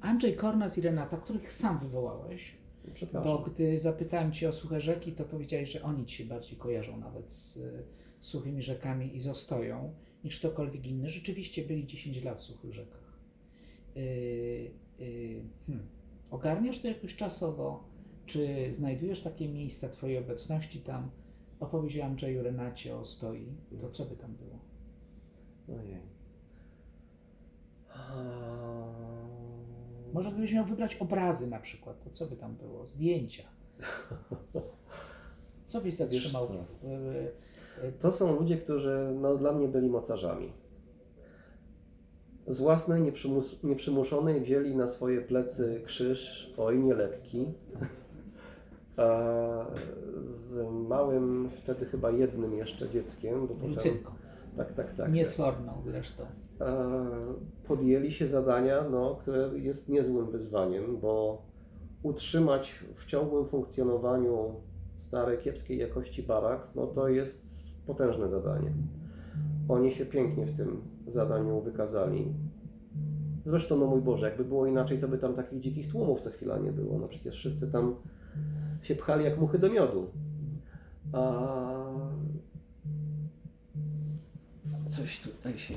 Andrzej Kornas i Renata, których sam wywołałeś, bo gdy zapytałem Cię o suche rzeki, to powiedziałeś, że oni Ci się bardziej kojarzą nawet z y, suchymi rzekami i z ostoją niż ktokolwiek inny. Rzeczywiście byli 10 lat w suchych rzekach. Y, y, hmm. Ogarniasz to jakoś czasowo? Czy znajdujesz takie miejsca Twojej obecności tam? Opowiedz o Andrzeju Renacie o Ostoi. To co by tam było? Ojej. Może gdybyś miał wybrać obrazy na przykład, to co by tam było? Zdjęcia. Co byś zatrzymał? co? To są ludzie, którzy no, dla mnie byli mocarzami. Z własnej, nieprzymus- nieprzymuszonej wzięli na swoje plecy krzyż, oj nielekki. A z małym, wtedy chyba jednym jeszcze dzieckiem, bo potem... Tak, tak, tak. Niesforną zresztą. e, podjęli się zadania, no, które jest niezłym wyzwaniem, bo utrzymać w ciągłym funkcjonowaniu starej, kiepskiej jakości barak, no to jest potężne zadanie. Oni się pięknie w tym zadaniu wykazali. Zresztą, no mój Boże, jakby było inaczej, to by tam takich dzikich tłumów co chwila nie było. No przecież wszyscy tam się pchali jak muchy do miodu. A coś tutaj się